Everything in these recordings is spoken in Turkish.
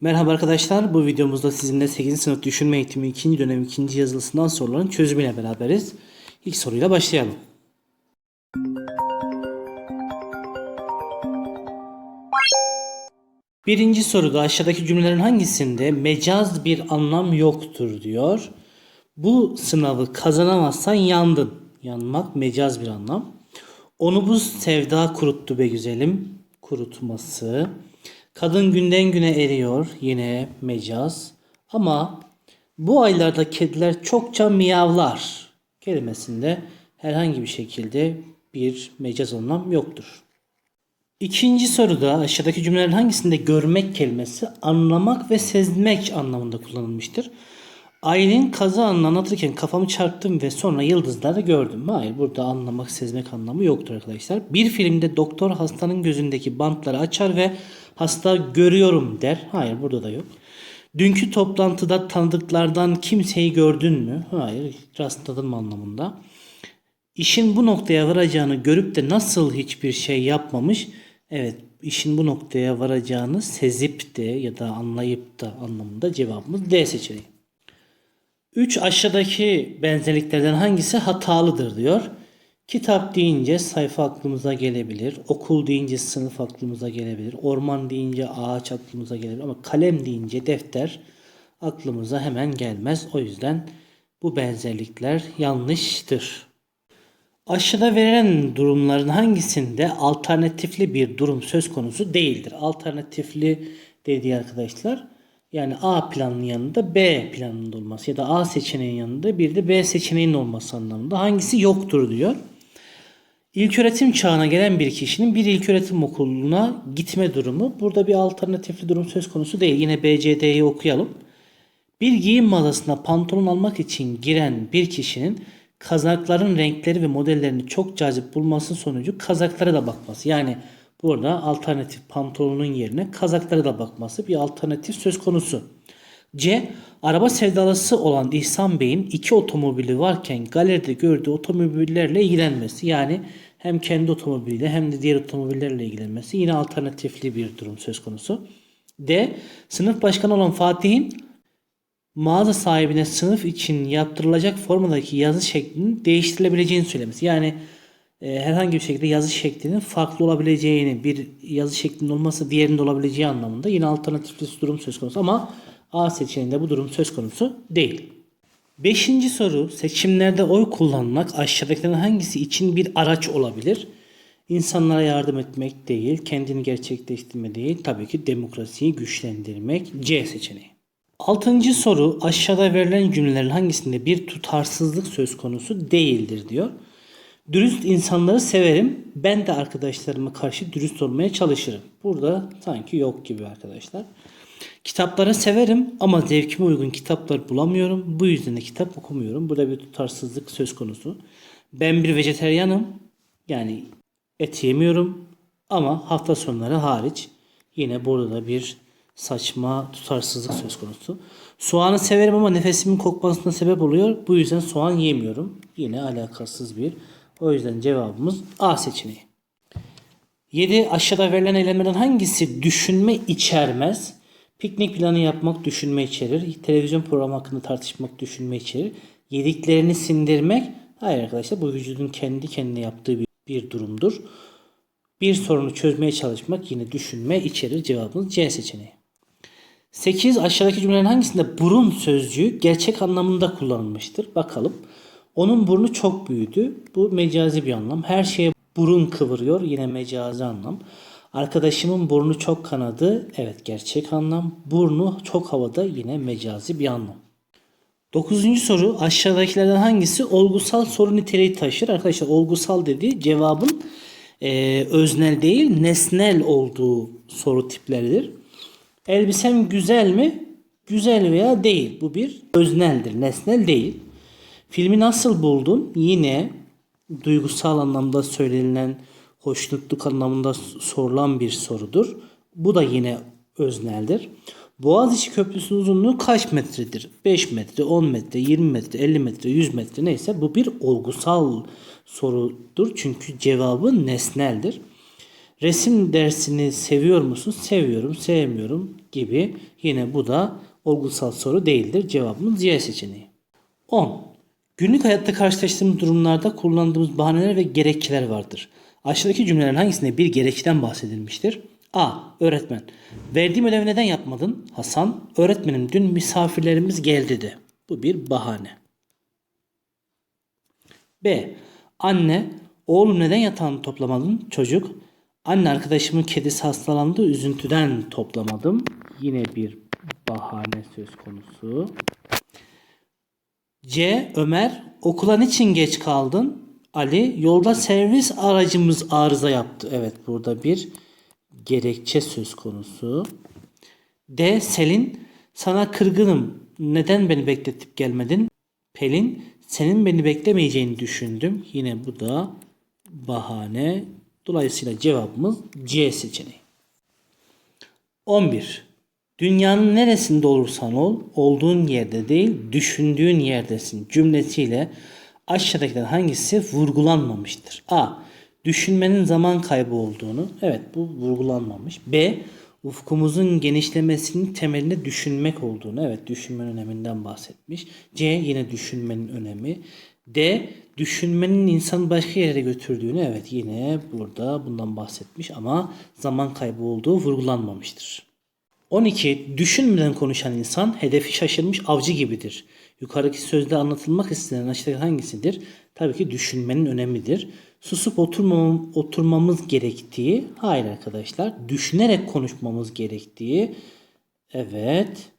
Merhaba arkadaşlar. Bu videomuzda sizinle 8. sınıf düşünme eğitimi 2. dönem 2. yazılısından soruların çözümüyle beraberiz. İlk soruyla başlayalım. Birinci soruda aşağıdaki cümlelerin hangisinde mecaz bir anlam yoktur diyor. Bu sınavı kazanamazsan yandın. Yanmak mecaz bir anlam. Onu bu sevda kuruttu be güzelim. Kurutması. Kadın günden güne eriyor. Yine mecaz. Ama bu aylarda kediler çokça miyavlar. Kelimesinde herhangi bir şekilde bir mecaz anlam yoktur. İkinci soruda aşağıdaki cümlelerin hangisinde görmek kelimesi anlamak ve sezmek anlamında kullanılmıştır? Aylin anını anlatırken kafamı çarptım ve sonra yıldızları gördüm. Hayır burada anlamak, sezmek anlamı yoktur arkadaşlar. Bir filmde doktor hastanın gözündeki bantları açar ve hasta görüyorum der. Hayır burada da yok. Dünkü toplantıda tanıdıklardan kimseyi gördün mü? Hayır rastladın mı anlamında. İşin bu noktaya varacağını görüp de nasıl hiçbir şey yapmamış? Evet, işin bu noktaya varacağını sezip de ya da anlayıp da anlamında cevabımız D seçeneği. 3 aşağıdaki benzerliklerden hangisi hatalıdır diyor. Kitap deyince sayfa aklımıza gelebilir. Okul deyince sınıf aklımıza gelebilir. Orman deyince ağaç aklımıza gelebilir. Ama kalem deyince defter aklımıza hemen gelmez. O yüzden bu benzerlikler yanlıştır. Aşağıda verilen durumların hangisinde alternatifli bir durum söz konusu değildir? Alternatifli dediği arkadaşlar yani A planının yanında B planının olması ya da A seçeneğinin yanında bir de B seçeneğinin olması anlamında. Hangisi yoktur diyor. İlköğretim çağına gelen bir kişinin bir ilköğretim okuluna gitme durumu. Burada bir alternatifli durum söz konusu değil. Yine BCD'yi okuyalım. Bir giyim mağazasına pantolon almak için giren bir kişinin kazakların renkleri ve modellerini çok cazip bulması sonucu kazaklara da bakması. Yani burada alternatif pantolonun yerine kazaklara da bakması bir alternatif söz konusu. C. Araba sevdalısı olan İhsan Bey'in iki otomobili varken galeride gördüğü otomobillerle ilgilenmesi. Yani hem kendi otomobiliyle hem de diğer otomobillerle ilgilenmesi. Yine alternatifli bir durum söz konusu. D. Sınıf başkanı olan Fatih'in mağaza sahibine sınıf için yaptırılacak formadaki yazı şeklinin değiştirilebileceğini söylemesi. Yani e, herhangi bir şekilde yazı şeklinin farklı olabileceğini, bir yazı şeklinin olmasa diğerinde olabileceği anlamında yine alternatifli durum söz konusu ama A seçeneğinde bu durum söz konusu değil. Beşinci soru seçimlerde oy kullanmak aşağıdakilerin hangisi için bir araç olabilir? İnsanlara yardım etmek değil, kendini gerçekleştirme değil, tabii ki demokrasiyi güçlendirmek C seçeneği. Altıncı soru aşağıda verilen cümlelerin hangisinde bir tutarsızlık söz konusu değildir diyor. Dürüst insanları severim. Ben de arkadaşlarıma karşı dürüst olmaya çalışırım. Burada sanki yok gibi arkadaşlar. Kitapları severim ama zevkime uygun kitaplar bulamıyorum. Bu yüzden de kitap okumuyorum. Burada bir tutarsızlık söz konusu. Ben bir vejeteryanım. Yani et yemiyorum ama hafta sonları hariç yine burada da bir saçma tutarsızlık söz konusu. Soğanı severim ama nefesimin kokmasına sebep oluyor. Bu yüzden soğan yemiyorum. Yine alakasız bir. O yüzden cevabımız A seçeneği. 7. Aşağıda verilen eylemlerden hangisi düşünme içermez? Piknik planı yapmak düşünme içerir. Televizyon programı hakkında tartışmak düşünme içerir. Yediklerini sindirmek. Hayır arkadaşlar bu vücudun kendi kendine yaptığı bir, bir durumdur. Bir sorunu çözmeye çalışmak yine düşünme içerir. Cevabımız C seçeneği. 8. Aşağıdaki cümlelerin hangisinde burun sözcüğü gerçek anlamında kullanılmıştır? Bakalım. Onun burnu çok büyüdü. Bu mecazi bir anlam. Her şeye burun kıvırıyor. Yine mecazi anlam. Arkadaşımın burnu çok kanadı. Evet gerçek anlam. Burnu çok havada. Yine mecazi bir anlam. Dokuzuncu soru aşağıdakilerden hangisi olgusal soru niteliği taşır? Arkadaşlar olgusal dediği cevabın e, öznel değil nesnel olduğu soru tipleridir. Elbisem güzel mi? Güzel veya değil. Bu bir özneldir, nesnel değil. Filmi nasıl buldun? Yine duygusal anlamda söylenilen, hoşnutluk anlamında sorulan bir sorudur. Bu da yine özneldir. Boğaziçi Köprüsü'nün uzunluğu kaç metredir? 5 metre, 10 metre, 20 metre, 50 metre, 100 metre neyse bu bir olgusal sorudur. Çünkü cevabı nesneldir. Resim dersini seviyor musun? Seviyorum, sevmiyorum. gibi. Yine bu da olgusal soru değildir. Cevabımız C seçeneği. 10. Günlük hayatta karşılaştığımız durumlarda kullandığımız bahaneler ve gerekçeler vardır. Aşağıdaki cümlelerin hangisinde bir gerekçeden bahsedilmiştir? A. Öğretmen. Verdiğim ödevi neden yapmadın? Hasan. Öğretmenim dün misafirlerimiz geldi de. Bu bir bahane. B. Anne. Oğlum neden yatağını toplamadın? Çocuk. Anne arkadaşımın kedisi hastalandı üzüntüden toplamadım. Yine bir bahane söz konusu. C. Ömer okula niçin geç kaldın? Ali yolda servis aracımız arıza yaptı. Evet burada bir gerekçe söz konusu. D. Selin sana kırgınım. Neden beni bekletip gelmedin? Pelin senin beni beklemeyeceğini düşündüm. Yine bu da bahane. Dolayısıyla cevabımız C seçeneği. 11. Dünyanın neresinde olursan ol, olduğun yerde değil, düşündüğün yerdesin cümlesiyle aşağıdakilerden hangisi vurgulanmamıştır? A. Düşünmenin zaman kaybı olduğunu. Evet bu vurgulanmamış. B. Ufkumuzun genişlemesinin temelinde düşünmek olduğunu. Evet düşünmenin öneminden bahsetmiş. C. Yine düşünmenin önemi. D. Düşünmenin insanı başka yere götürdüğünü. Evet yine burada bundan bahsetmiş ama zaman kaybı olduğu vurgulanmamıştır. 12. Düşünmeden konuşan insan hedefi şaşırmış avcı gibidir. Yukarıdaki sözde anlatılmak istenen aşağıdaki hangisidir? Tabii ki düşünmenin önemidir. Susup oturmam, oturmamız gerektiği, hayır arkadaşlar, düşünerek konuşmamız gerektiği, evet,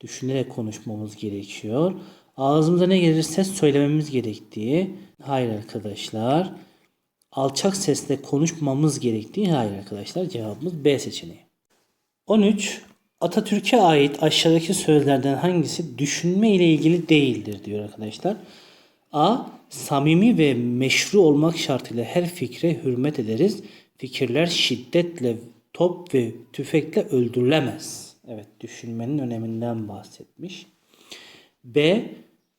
düşünerek konuşmamız gerekiyor. Ağzımıza ne gelirse söylememiz gerektiği, hayır arkadaşlar, alçak sesle konuşmamız gerektiği, hayır arkadaşlar, cevabımız B seçeneği. 13. Atatürk'e ait aşağıdaki sözlerden hangisi düşünme ile ilgili değildir diyor arkadaşlar. A. Samimi ve meşru olmak şartıyla her fikre hürmet ederiz. Fikirler şiddetle, top ve tüfekle öldürülemez. Evet, düşünmenin öneminden bahsetmiş. B.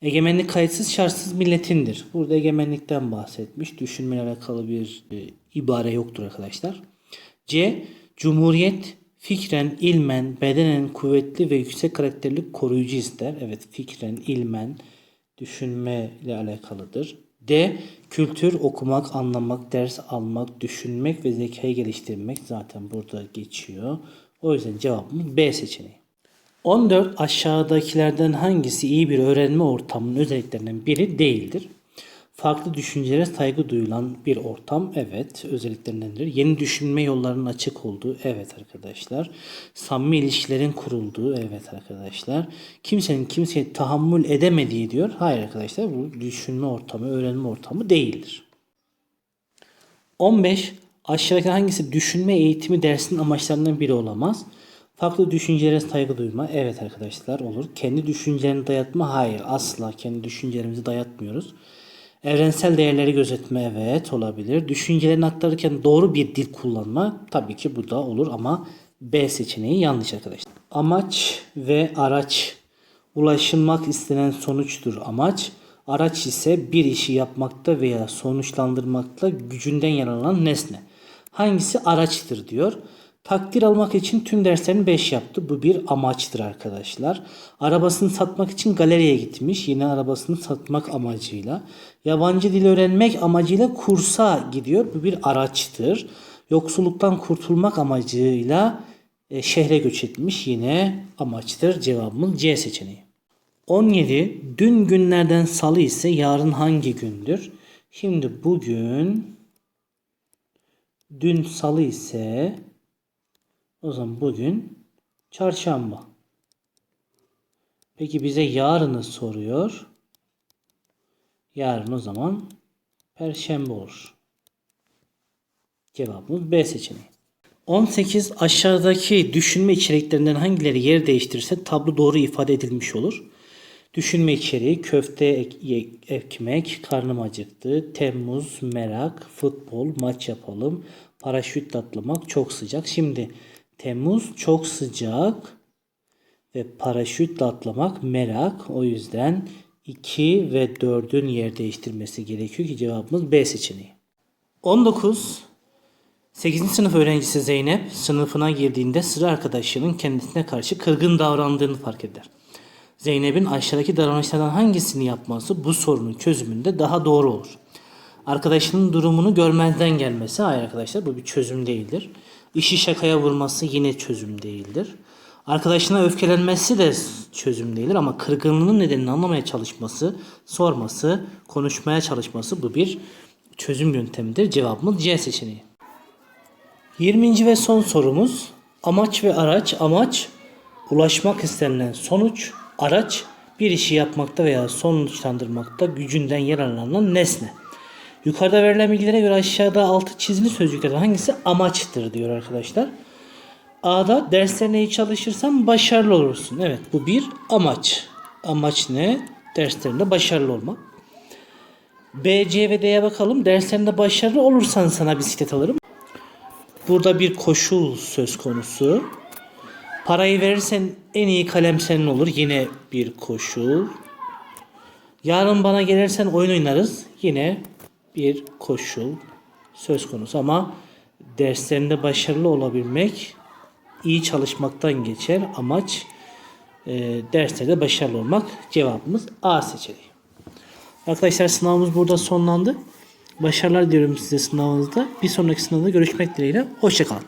Egemenlik kayıtsız şartsız milletindir. Burada egemenlikten bahsetmiş. Düşünmeyle alakalı bir e, ibare yoktur arkadaşlar. C. Cumhuriyet fikren, ilmen, bedenen kuvvetli ve yüksek karakterli koruyucu ister. Evet fikren, ilmen, düşünme ile alakalıdır. D. Kültür, okumak, anlamak, ders almak, düşünmek ve zekayı geliştirmek zaten burada geçiyor. O yüzden cevabımız B seçeneği. 14. Aşağıdakilerden hangisi iyi bir öğrenme ortamının özelliklerinden biri değildir? Farklı düşüncelere saygı duyulan bir ortam. Evet özelliklerindendir. Yeni düşünme yollarının açık olduğu. Evet arkadaşlar. Samimi ilişkilerin kurulduğu. Evet arkadaşlar. Kimsenin kimseye tahammül edemediği diyor. Hayır arkadaşlar bu düşünme ortamı, öğrenme ortamı değildir. 15. Aşağıdaki hangisi düşünme eğitimi dersinin amaçlarından biri olamaz? Farklı düşüncelere saygı duyma. Evet arkadaşlar olur. Kendi düşüncelerini dayatma. Hayır asla kendi düşüncelerimizi dayatmıyoruz. Evrensel değerleri gözetme evet olabilir. Düşüncelerini aktarırken doğru bir dil kullanma tabii ki bu da olur ama B seçeneği yanlış arkadaşlar. Amaç ve araç ulaşılmak istenen sonuçtur amaç. Araç ise bir işi yapmakta veya sonuçlandırmakta gücünden yararlanan nesne. Hangisi araçtır diyor. Takdir almak için tüm derslerini 5 yaptı. Bu bir amaçtır arkadaşlar. Arabasını satmak için galeriye gitmiş. Yine arabasını satmak amacıyla. Yabancı dil öğrenmek amacıyla kursa gidiyor. Bu bir araçtır. Yoksulluktan kurtulmak amacıyla e, şehre göç etmiş. Yine amaçtır. Cevabımız C seçeneği. 17. Dün günlerden salı ise yarın hangi gündür? Şimdi bugün dün salı ise o zaman bugün çarşamba. Peki bize yarını soruyor. Yarın o zaman perşembe olur. Cevabımız B seçeneği. 18 aşağıdaki düşünme içeriklerinden hangileri yer değiştirirse tablo doğru ifade edilmiş olur. Düşünme içeriği köfte ek- ekmek, karnım acıktı, Temmuz, merak, futbol, maç yapalım, paraşütle atlamak, çok sıcak. Şimdi Temmuz çok sıcak ve paraşütle atlamak merak. O yüzden 2 ve 4'ün yer değiştirmesi gerekiyor ki cevabımız B seçeneği. 19. 8. sınıf öğrencisi Zeynep sınıfına girdiğinde sıra arkadaşının kendisine karşı kırgın davrandığını fark eder. Zeynep'in aşağıdaki davranışlardan hangisini yapması bu sorunun çözümünde daha doğru olur? Arkadaşının durumunu görmezden gelmesi, hayır arkadaşlar bu bir çözüm değildir. İşi şakaya vurması yine çözüm değildir. Arkadaşına öfkelenmesi de çözüm değildir ama kırgınlığının nedenini anlamaya çalışması, sorması, konuşmaya çalışması bu bir çözüm yöntemidir. Cevabımız C seçeneği. 20. ve son sorumuz. Amaç ve araç. Amaç ulaşmak istenilen sonuç. Araç bir işi yapmakta veya sonuçlandırmakta gücünden yararlanan nesne. Yukarıda verilen bilgilere göre aşağıda altı çizili sözcüklerden hangisi amaçtır diyor arkadaşlar. A'da derslerine iyi çalışırsan başarılı olursun. Evet bu bir amaç. Amaç ne? Derslerinde başarılı olmak. B, C ve D'ye bakalım. Derslerinde başarılı olursan sana bisiklet alırım. Burada bir koşul söz konusu. Parayı verirsen en iyi kalem senin olur. Yine bir koşul. Yarın bana gelirsen oyun oynarız. Yine bir koşul söz konusu. Ama derslerinde başarılı olabilmek iyi çalışmaktan geçer. Amaç e, derslerde başarılı olmak. Cevabımız A seçeneği. Arkadaşlar sınavımız burada sonlandı. Başarılar diliyorum size sınavınızda. Bir sonraki sınavda görüşmek dileğiyle. Hoşçakalın.